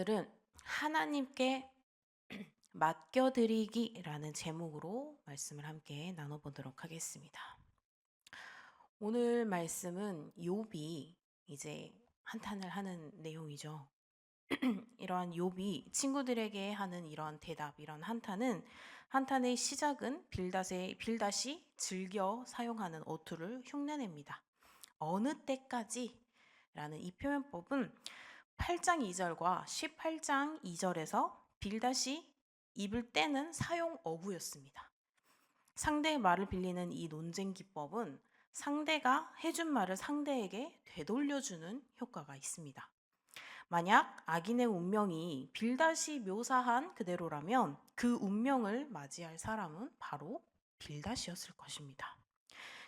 오늘은 하나님께 맡겨드리기라는 제목으로 말씀을 함께 나눠보도록 하겠습니다. 오늘 말씀은 욥이 이제 한탄을 하는 내용이죠. 이러한 욥이 친구들에게 하는 이런 대답, 이런 한탄은 한탄의 시작은 빌닷의 빌닷이 즐겨 사용하는 어투를 흉내냅니다. 어느 때까지라는 이 표현법은 8장 2절과 18장 2절에서 빌닷이 입을 떼는 사용 어구였습니다. 상대의 말을 빌리는 이 논쟁 기법은 상대가 해준 말을 상대에게 되돌려주는 효과가 있습니다. 만약 악인의 운명이 빌닷이 묘사한 그대로라면 그 운명을 맞이할 사람은 바로 빌닷이었을 것입니다.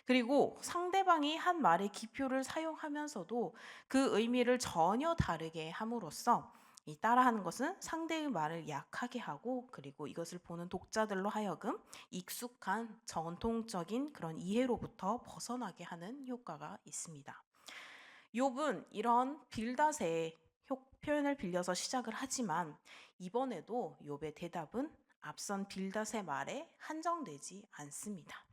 그리고 상대방이 한 말의 기표를 사용하면서도 그 의미를 전혀 다르게 함으로써 이 따라하는 것은 상대의 말을 약하게 하고 그리고 이것을 보는 독자들로 하여금 익숙한 전통적인 그런 이해로부터 벗어나게 하는 효과가 있습니다. 욥은 이런 빌닷의 표현을 빌려서 시작을 하지만 이번에도 욥의 대답은 앞선 빌닷의 말에 한정되지 않습니다.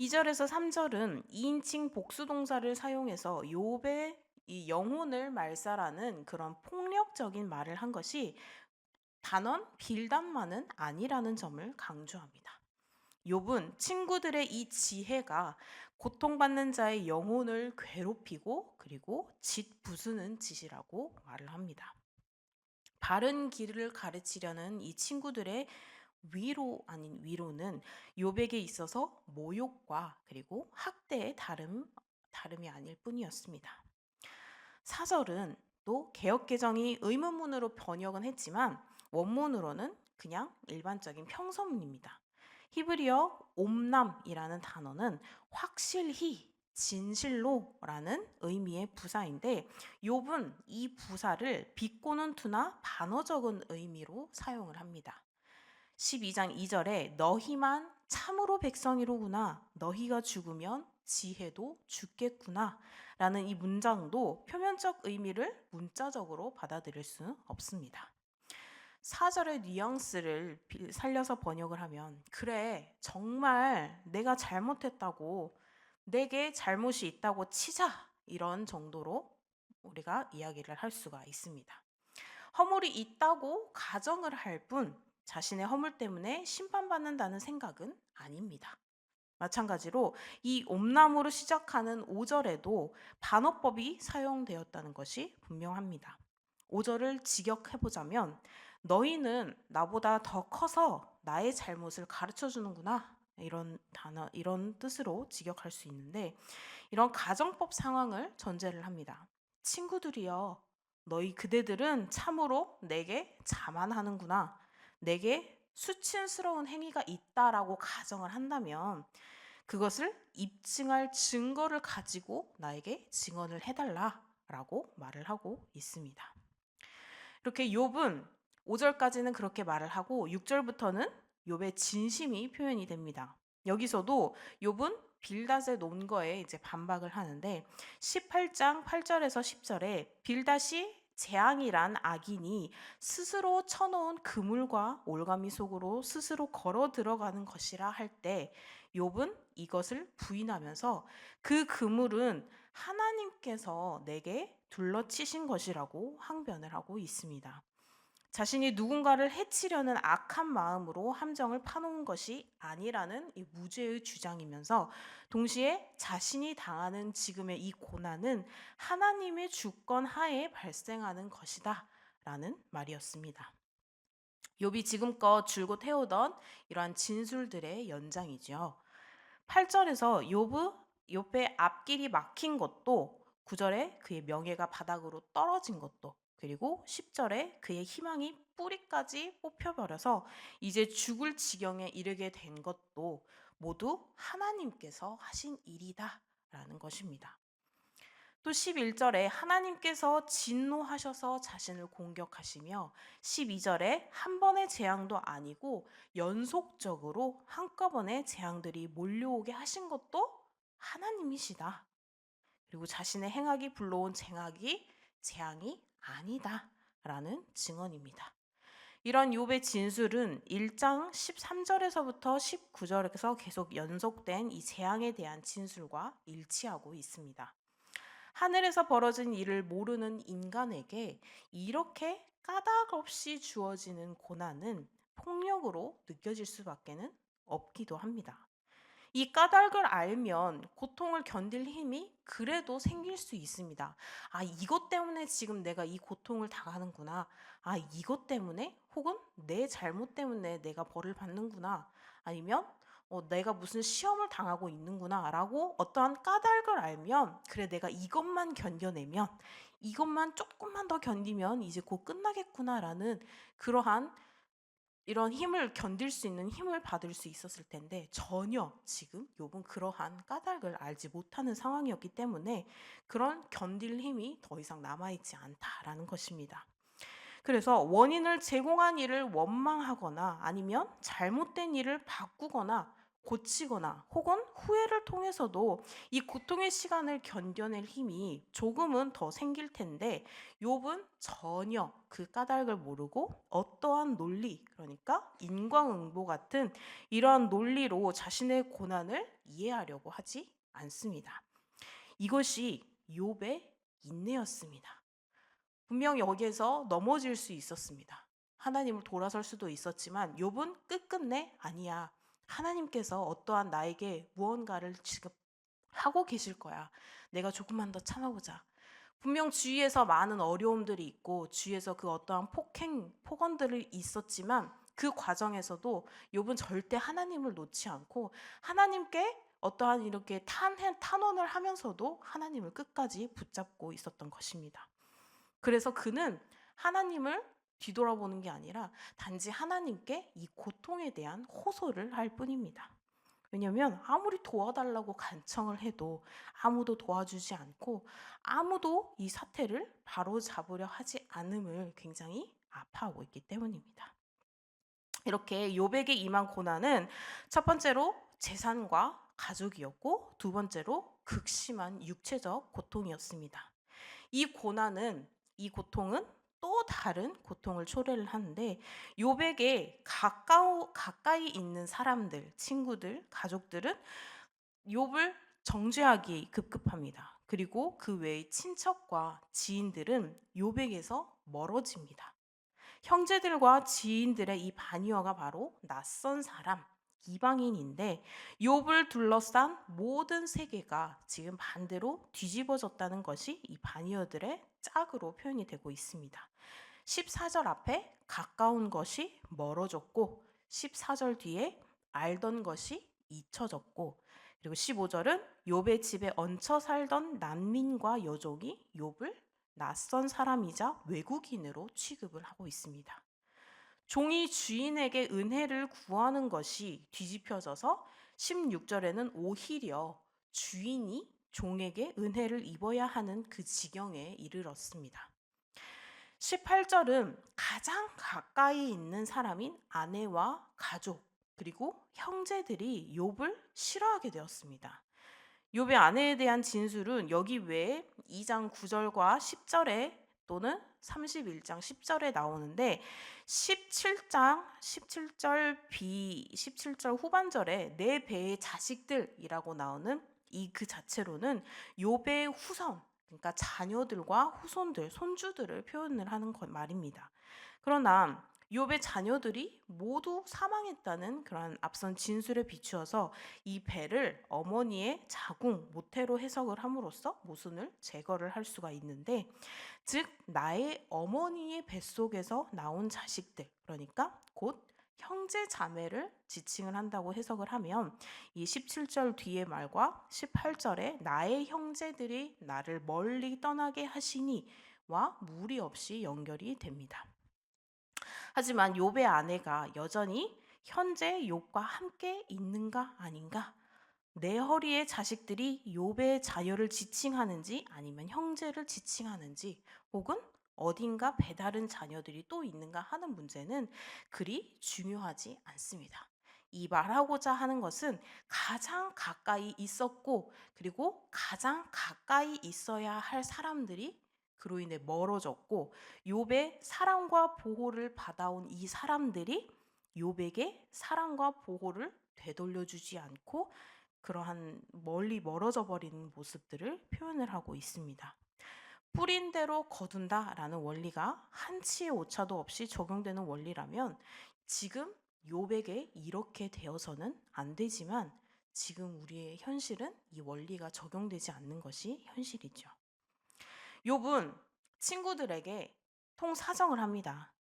2절에서 3절은 2인칭 복수 동사를 사용해서 욥의 이 영혼을 말살하는 그런 폭력적인 말을 한 것이 단언 빌단만은 아니라는 점을 강조합니다. 욥은 친구들의 이 지혜가 고통받는 자의 영혼을 괴롭히고 그리고 짓 부수는 짓이라고 말을 합니다. 바른 길을 가르치려는 이 친구들의 위로 아닌 위로는 욥에게 있어서 모욕과 그리고 학대의 다름 다름이 아닐 뿐이었습니다. 사절은 또 개혁 개정이 의문문으로 번역은 했지만 원문으로는 그냥 일반적인 평서문입니다. 히브리어 옴남이라는 단어는 확실히 진실로라는 의미의 부사인데 욥은 이 부사를 비꼬는 투나 반어적인 의미로 사용을 합니다. 12장 2절에 너희만 참으로 백성이로구나. 너희가 죽으면 지혜도 죽겠구나. 라는 이 문장도 표면적 의미를 문자적으로 받아들일 수 없습니다. 4절의 뉘앙스를 살려서 번역을 하면 그래 정말 내가 잘못했다고 내게 잘못이 있다고 치자 이런 정도로 우리가 이야기를 할 수가 있습니다. 허물이 있다고 가정을 할 뿐 자신의 허물 때문에 심판받는다는 생각은 아닙니다. 마찬가지로 이 옴나무로 시작하는 5절에도 반어법이 사용되었다는 것이 분명합니다. 5절을 직역해보자면 너희는 나보다 더 커서 나의 잘못을 가르쳐 주는구나. 이런 단어, 이런 뜻으로 직역할 수 있는데 이런 가정법 상황을 전제를 합니다. 친구들이여, 너희 그대들은 참으로 내게 자만하는구나. 내게 수친스러운 행위가 있다라고 가정을 한다면 그것을 입증할 증거를 가지고 나에게 증언을 해달라라고 말을 하고 있습니다. 이렇게 욥은 5절까지는 그렇게 말을 하고 6절부터는 욥의 진심이 표현이 됩니다. 여기서도 욥은 빌닷의 논거에 이제 반박을 하는데 18장 8절에서 10절에 빌닷이 재앙이란 악인이 스스로 쳐놓은 그물과 올가미 속으로 스스로 걸어 들어가는 것이라 할 때 욥은 이것을 부인하면서 그 그물은 하나님께서 내게 둘러치신 것이라고 항변을 하고 있습니다. 자신이 누군가를 해치려는 악한 마음으로 함정을 파놓은 것이 아니라는 이 무죄의 주장이면서 동시에 자신이 당하는 지금의 이 고난은 하나님의 주권 하에 발생하는 것이다 라는 말이었습니다. 욥이 지금껏 줄곧 해오던 이러한 진술들의 연장이죠. 8절에서 욥의 욥의 앞길이 막힌 것도 9절에 그의 명예가 바닥으로 떨어진 것도 그리고 10절에 그의 희망이 뿌리까지 뽑혀버려서 이제 죽을 지경에 이르게 된 것도 모두 하나님께서 하신 일이다 라는 것입니다. 또 11절에 하나님께서 진노하셔서 자신을 공격하시며 12절에 한 번의 재앙도 아니고 연속적으로 한꺼번에 재앙들이 몰려오게 하신 것도 하나님이시다. 그리고 자신의 행악이 불러온 재앙이 재앙이 아니다. 라는 증언입니다. 이런 욥의 진술은 1장 13절에서부터 19절에서 계속 연속된 이 재앙에 대한 진술과 일치하고 있습니다. 하늘에서 벌어진 일을 모르는 인간에게 이렇게 까닭 없이 주어지는 고난은 폭력으로 느껴질 수밖에는 없기도 합니다. 이 까닭을 알면 고통을 견딜 힘이 그래도 생길 수 있습니다. 아, 이것 때문에 지금 내가 이 고통을 당하는구나. 아, 이것 때문에 혹은 내 잘못 때문에 내가 벌을 받는구나. 아니면 어, 내가 무슨 시험을 당하고 있는구나. 라고 어떠한 까닭을 알면, 그래, 내가 이것만 견뎌내면, 이것만 조금만 더 견디면 이제 곧 끝나겠구나. 라는 그러한 이런 힘을 견딜 수 있는 힘을 받을 수 있었을 텐데 전혀 지금 욥은 그러한 까닭을 알지 못하는 상황이었기 때문에 그런 견딜 힘이 더 이상 남아있지 않다라는 것입니다. 그래서 원인을 제공한 일을 원망하거나 아니면 잘못된 일을 바꾸거나 고치거나 혹은 후회를 통해서도 이 고통의 시간을 견뎌낼 힘이 조금은 더 생길 텐데 욥은 전혀 그 까닭을 모르고 어떠한 논리 그러니까 인과응보 같은 이러한 논리로 자신의 고난을 이해하려고 하지 않습니다. 이것이 욥의 인내였습니다. 분명 여기에서 넘어질 수 있었습니다. 하나님을 돌아설 수도 있었지만 욥은 끝끝내 아니야. 하나님께서 어떠한 나에게 무언가를 지금 하고 계실 거야. 내가 조금만 더 참아보자. 분명 주위에서 많은 어려움들이 있고 주위에서 그 어떠한 폭행, 폭언들이 있었지만 그 과정에서도 욥은 절대 하나님을 놓지 않고 하나님께 어떠한 이렇게 탄, 탄원을 하면서도 하나님을 끝까지 붙잡고 있었던 것입니다. 그래서 그는 하나님을 뒤돌아보는 게 아니라 단지 하나님께 이 고통에 대한 호소를 할 뿐입니다. 왜냐하면 아무리 도와달라고 간청을 해도 아무도 도와주지 않고 아무도 이 사태를 바로 잡으려 하지 않음을 굉장히 아파하고 있기 때문입니다. 이렇게 요백에 임한 고난은 첫 번째로 재산과 가족이었고 두 번째로 극심한 육체적 고통이었습니다. 이 고난은 이 고통은 또 다른 고통을 초래를 하는데 요백에 가까우 가까이 있는 사람들, 친구들, 가족들은 욥을 정죄하기 급급합니다. 그리고 그 외의 친척과 지인들은 요백에서 멀어집니다. 형제들과 지인들의 이 반이어가 바로 낯선 사람, 이방인인데 욥을 둘러싼 모든 세계가 지금 반대로 뒤집어졌다는 것이 이 바니어들의 짝으로 표현이 되고 있습니다. 14절 앞에 가까운 것이 멀어졌고 14절 뒤에 알던 것이 잊혀졌고 그리고 15절은 욥의 집에 얹혀 살던 난민과 여종이 욥을 낯선 사람이자 외국인으로 취급을 하고 있습니다. 종이 주인에게 은혜를 구하는 것이 뒤집혀져서 16절에는 오히려 주인이 종에게 은혜를 입어야 하는 그 지경에 이르렀습니다. 18절은 가장 가까이 있는 사람인 아내와 가족 그리고 형제들이 욥을 싫어하게 되었습니다. 욥의 아내에 대한 진술은 여기 외에 2장 9절과 10절에 또는 31장 10절에 나오는데 17장 17절 B 17절 후반절에 내 배의 자식들이라고 나오는 이 그 자체로는 욥의 후손 그러니까 자녀들과 후손들 손주들을 표현을 하는 것 말입니다. 그러나 욥의 자녀들이 모두 사망했다는 그런 앞선 진술에 비추어서 이 배를 어머니의 자궁 모태로 해석을 함으로써 모순을 제거를 할 수가 있는데 즉 나의 어머니의 뱃속에서 나온 자식들 그러니까 곧 형제 자매를 지칭을 한다고 해석을 하면 이 17절 뒤의 말과 18절에 나의 형제들이 나를 멀리 떠나게 하시니와 무리 없이 연결이 됩니다. 하지만 욥의 아내가 여전히 현재 욥과 함께 있는가 아닌가? 내 허리에 자식들이 욥의 자녀를 지칭하는지 아니면 형제를 지칭하는지 혹은 어딘가 배다른 자녀들이 또 있는가 하는 문제는 그리 중요하지 않습니다. 이 말하고자 하는 것은 가장 가까이 있었고 그리고 가장 가까이 있어야 할 사람들이 그로 인해 멀어졌고 욥의 사랑과 보호를 받아온 이 사람들이 욥에게 사랑과 보호를 되돌려주지 않고 그러한 멀리 멀어져 버리는 모습들을 표현을 하고 있습니다. 뿌린 대로 거둔다라는 원리가 한치의 오차도 없이 적용되는 원리라면 지금 욥에게 이렇게 되어서는 안 되지만 지금 우리의 현실은 이 원리가 적용되지 않는 것이 현실이죠. 욥은 친구들에게 통사정을 합니다.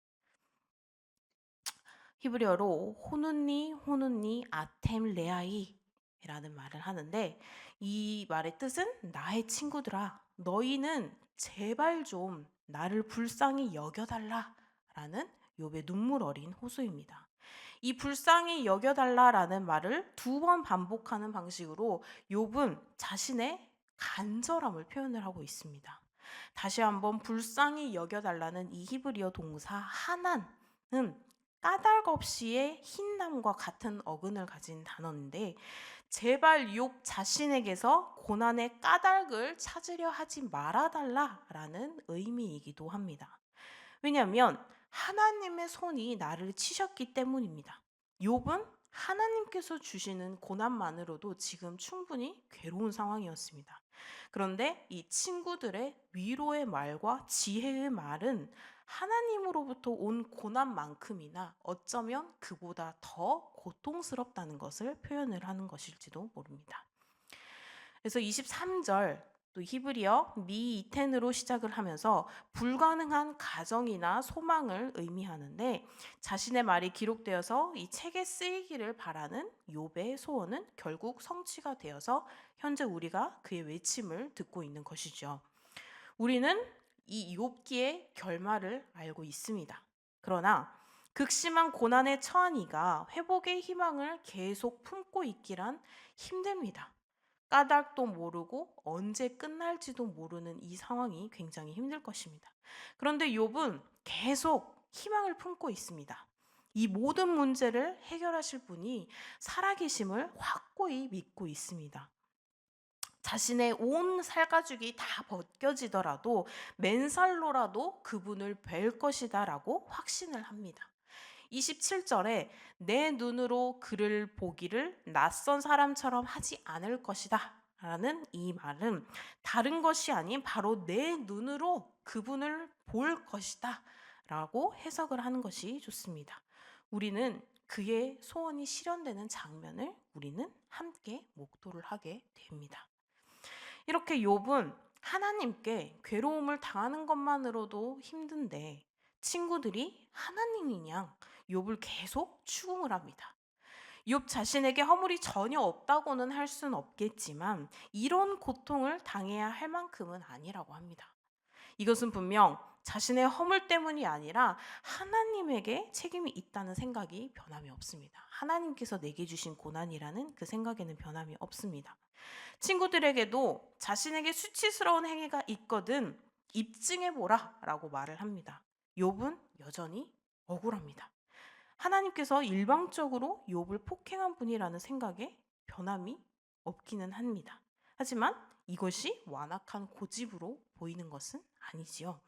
히브리어로 호누니 호누니 아템 레아이라는 말을 하는데 이 말의 뜻은 나의 친구들아 너희는 제발 좀 나를 불쌍히 여겨달라라는 욥의 눈물 어린 호소입니다. 이 불쌍히 여겨달라라는 말을 두 번 반복하는 방식으로 욥은 자신의 간절함을 표현을 하고 있습니다. 다시 한번 불쌍히 여겨달라는 이 히브리어 동사 하난은 까닭 없이의 흰남과 같은 어근을 가진 단어인데 제발 욥 자신에게서 고난의 까닭을 찾으려 하지 말아달라라는 의미이기도 합니다. 왜냐하면 하나님의 손이 나를 치셨기 때문입니다. 욥은 하나님께서 주시는 고난만으로도 지금 충분히 괴로운 상황이었습니다. 그런데 이 친구들의 위로의 말과 지혜의 말은 하나님으로부터 온 고난만큼이나 어쩌면 그보다 더 고통스럽다는 것을 표현을 하는 것일지도 모릅니다. 그래서 23절 또 히브리어 미이텐으로 시작을 하면서 불가능한 가정이나 소망을 의미하는데 자신의 말이 기록되어서 이 책에 쓰이기를 바라는 욥의 소원은 결국 성취가 되어서 현재 우리가 그의 외침을 듣고 있는 것이죠. 우리는 이 욥기의 결말을 알고 있습니다. 그러나 극심한 고난에 처한 이가 회복의 희망을 계속 품고 있기란 힘듭니다. 까닭도 모르고 언제 끝날지도 모르는 이 상황이 굉장히 힘들 것입니다. 그런데 욥은 계속 희망을 품고 있습니다. 이 모든 문제를 해결하실 분이 살아계심을 확고히 믿고 있습니다. 자신의 온 살가죽이 다 벗겨지더라도 맨살로라도 그분을 뵐 것이다라고 확신을 합니다. 27절에 내 눈으로 그를 보기를 낯선 사람처럼 하지 않을 것이다. 라는 이 말은 다른 것이 아닌 바로 내 눈으로 그분을 볼 것이다. 라고 해석을 하는 것이 좋습니다. 우리는 그의 소원이 실현되는 장면을 우리는 함께 목도를 하게 됩니다. 이렇게 욥은 하나님께 괴로움을 당하는 것만으로도 힘든데 친구들이 하나님이냐 욥을 계속 추궁을 합니다. 욥 자신에게 허물이 전혀 없다고는 할 수는 없겠지만 이런 고통을 당해야 할 만큼은 아니라고 합니다. 이것은 분명 자신의 허물 때문이 아니라 하나님에게 책임이 있다는 생각이 변함이 없습니다. 하나님께서 내게 주신 고난이라는 그 생각에는 변함이 없습니다. 친구들에게도 자신에게 수치스러운 행위가 있거든 입증해 보라라고 말을 합니다. 욥은 여전히 억울합니다. 하나님께서 일방적으로 욥을 폭행한 분이라는 생각에 변함이 없기는 합니다. 하지만 이것이 완악한 고집으로 보이는 것은 아니지요.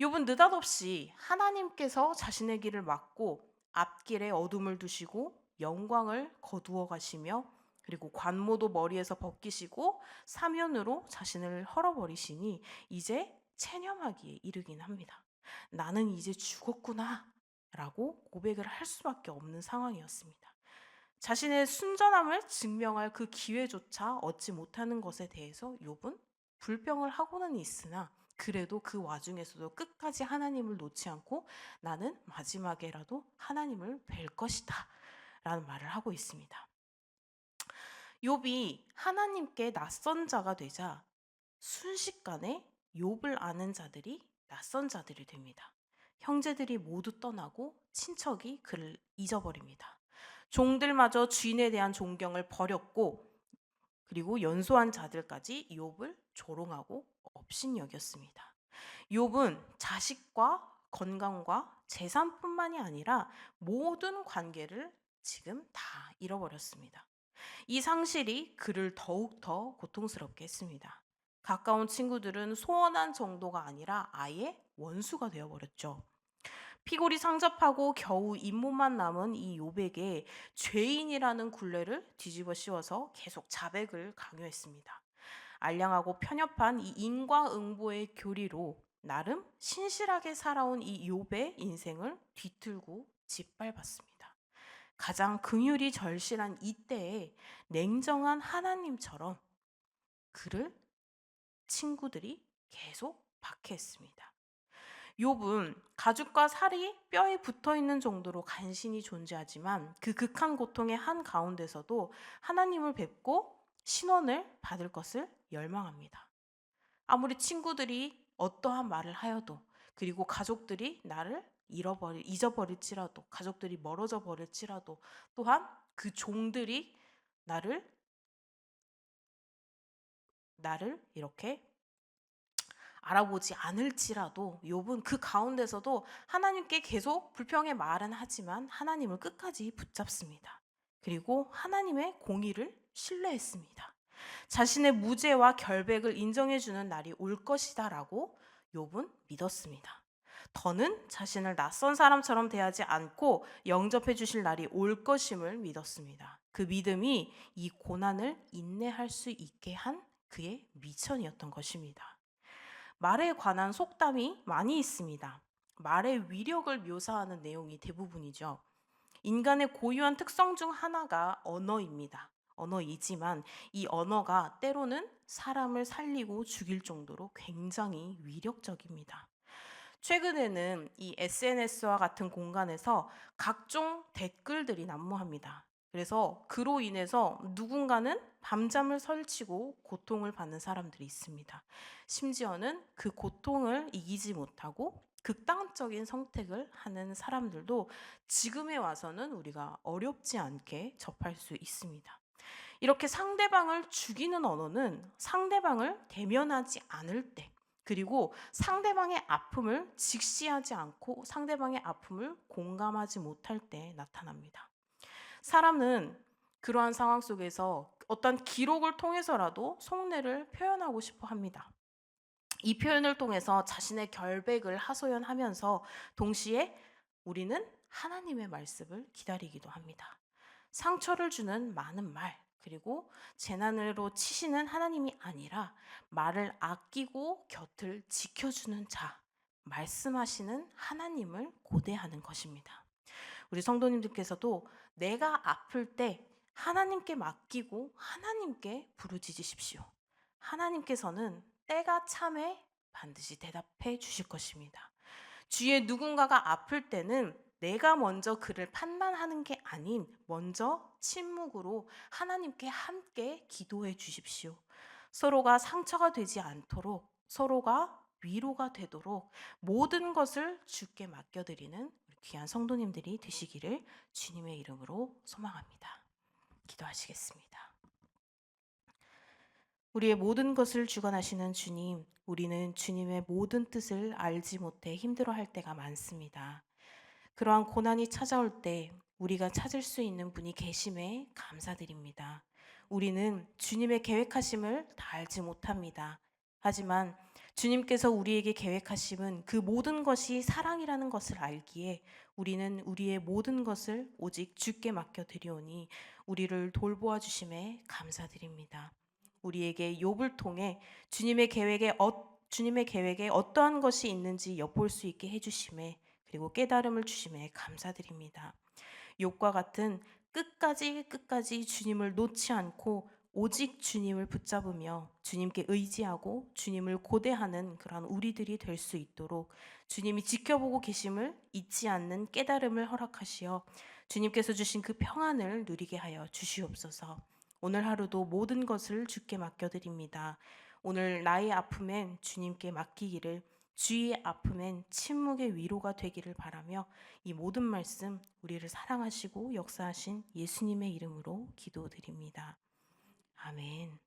욥은 느닷없이 하나님께서 자신의 길을 막고 앞길에 어둠을 두시고 영광을 거두어 가시며 그리고 관모도 머리에서 벗기시고 사면으로 자신을 헐어버리시니 이제 체념하기에 이르긴 합니다. 나는 이제 죽었구나 라고 고백을 할 수밖에 없는 상황이었습니다. 자신의 순전함을 증명할 그 기회조차 얻지 못하는 것에 대해서 욥은 불평을 하고는 있으나 그래도 그 와중에서도 끝까지 하나님을 놓지 않고 나는 마지막에라도 하나님을 뵐 것이다 라는 말을 하고 있습니다. 욥이 하나님께 낯선 자가 되자 순식간에 욥을 아는 자들이 낯선 자들이 됩니다. 형제들이 모두 떠나고 친척이 그를 잊어버립니다. 종들마저 주인에 대한 존경을 버렸고 그리고 연소한 자들까지 욥을 조롱하고 업신여겼습니다. 욥은 자식과 건강과 재산뿐만이 아니라 모든 관계를 지금 다 잃어버렸습니다. 이 상실이 그를 더욱 더 고통스럽게 했습니다. 가까운 친구들은 소원한 정도가 아니라 아예 원수가 되어버렸죠. 피골이 상접하고 겨우 잇몸만 남은 이 요백에 죄인이라는 굴레를 뒤집어 씌워서 계속 자백을 강요했습니다. 알량하고 편협한 이 인과응보의 교리로 나름 신실하게 살아온 이 욥의 인생을 뒤틀고 짓밟았습니다. 가장 긍휼이 절실한 이때에 냉정한 하나님처럼 그를 친구들이 계속 박해했습니다. 욥은 가죽과 살이 뼈에 붙어 있는 정도로 간신히 존재하지만 그 극한 고통의 한 가운데서도 하나님을 뵙고 신원을 받을 것을 열망합니다. 아무리 친구들이 어떠한 말을 하여도 그리고 가족들이 나를 잃어버리 잊어버릴지라도 가족들이 멀어져 버릴지라도 또한 그 종들이 나를 나를 이렇게 알아보지 않을지라도 욥은 그 가운데서도 하나님께 계속 불평의 말은 하지만 하나님을 끝까지 붙잡습니다. 그리고 하나님의 공의를 신뢰했습니다. 자신의 무죄와 결백을 인정해 주는 날이 올 것이다라고 욥은 믿었습니다. 더는 자신을 낯선 사람처럼 대하지 않고 영접해 주실 날이 올 것임을 믿었습니다. 그 믿음이 이 고난을 인내할 수 있게 한 그의 미천이었던 것입니다. 말에 관한 속담이 많이 있습니다. 말의 위력을 묘사하는 내용이 대부분이죠. 인간의 고유한 특성 중 하나가 언어입니다. 언어이지만 이 언어가 때로는 사람을 살리고 죽일 정도로 굉장히 위력적입니다. 최근에는 이 SNS와 같은 공간에서 각종 댓글들이 난무합니다. 그래서 그로 인해서 누군가는 밤잠을 설치고 고통을 받는 사람들이 있습니다. 심지어는 그 고통을 이기지 못하고 극단적인 선택을 하는 사람들도 지금에 와서는 우리가 어렵지 않게 접할 수 있습니다. 이렇게 상대방을 죽이는 언어는 상대방을 대면하지 않을 때, 그리고 상대방의 아픔을 직시하지 않고 상대방의 아픔을 공감하지 못할 때 나타납니다. 사람은 그러한 상황 속에서 어떤 기록을 통해서라도 속내를 표현하고 싶어 합니다. 이 표현을 통해서 자신의 결백을 하소연하면서 동시에 우리는 하나님의 말씀을 기다리기도 합니다. 상처를 주는 많은 말, 그리고 재난으로 치시는 하나님이 아니라 말을 아끼고 곁을 지켜주는 자, 말씀하시는 하나님을 고대하는 것입니다. 우리 성도님들께서도 내가 아플 때 하나님께 맡기고 하나님께 부르짖으십시오. 하나님께서는 때가 참에 반드시 대답해 주실 것입니다. 주위에 누군가가 아플 때는 내가 먼저 그를 판단하는 게 아닌 먼저 침묵으로 하나님께 함께 기도해 주십시오. 서로가 상처가 되지 않도록 서로가 위로가 되도록 모든 것을 주께 맡겨드리는 귀한 성도님들이 되시기를 주님의 이름으로 소망합니다. 기도하시겠습니다. 우리의 모든 것을 주관하시는 주님, 우리는 주님의 모든 뜻을 알지 못해 힘들어할 때가 많습니다. 그러한 고난이 찾아올 때 우리가 찾을 수 있는 분이 계심에 감사드립니다. 우리는 주님의 계획하심을 다 알지 못합니다. 하지만 주님께서 우리에게 계획하심은 그 모든 것이 사랑이라는 것을 알기에 우리는 우리의 모든 것을 오직 주께 맡겨 드리오니 우리를 돌보아 주심에 감사드립니다. 우리에게 욥을 통해 주님의 계획에 어, 주님의 계획에 어떠한 것이 있는지 엿볼 수 있게 해 주심에 그리고 깨달음을 주심에 감사드립니다. 욥과 같은 끝까지 끝까지 주님을 놓지 않고 오직 주님을 붙잡으며 주님께 의지하고 주님을 고대하는 그러한 우리들이 될 수 있도록 주님이 지켜보고 계심을 잊지 않는 깨달음을 허락하시어 주님께서 주신 그 평안을 누리게 하여 주시옵소서. 오늘 하루도 모든 것을 주께 맡겨드립니다. 오늘 나의 아픔엔 주님께 맡기기를 주의 아픔엔 침묵의 위로가 되기를 바라며 이 모든 말씀 우리를 사랑하시고 역사하신 예수님의 이름으로 기도드립니다. 아멘.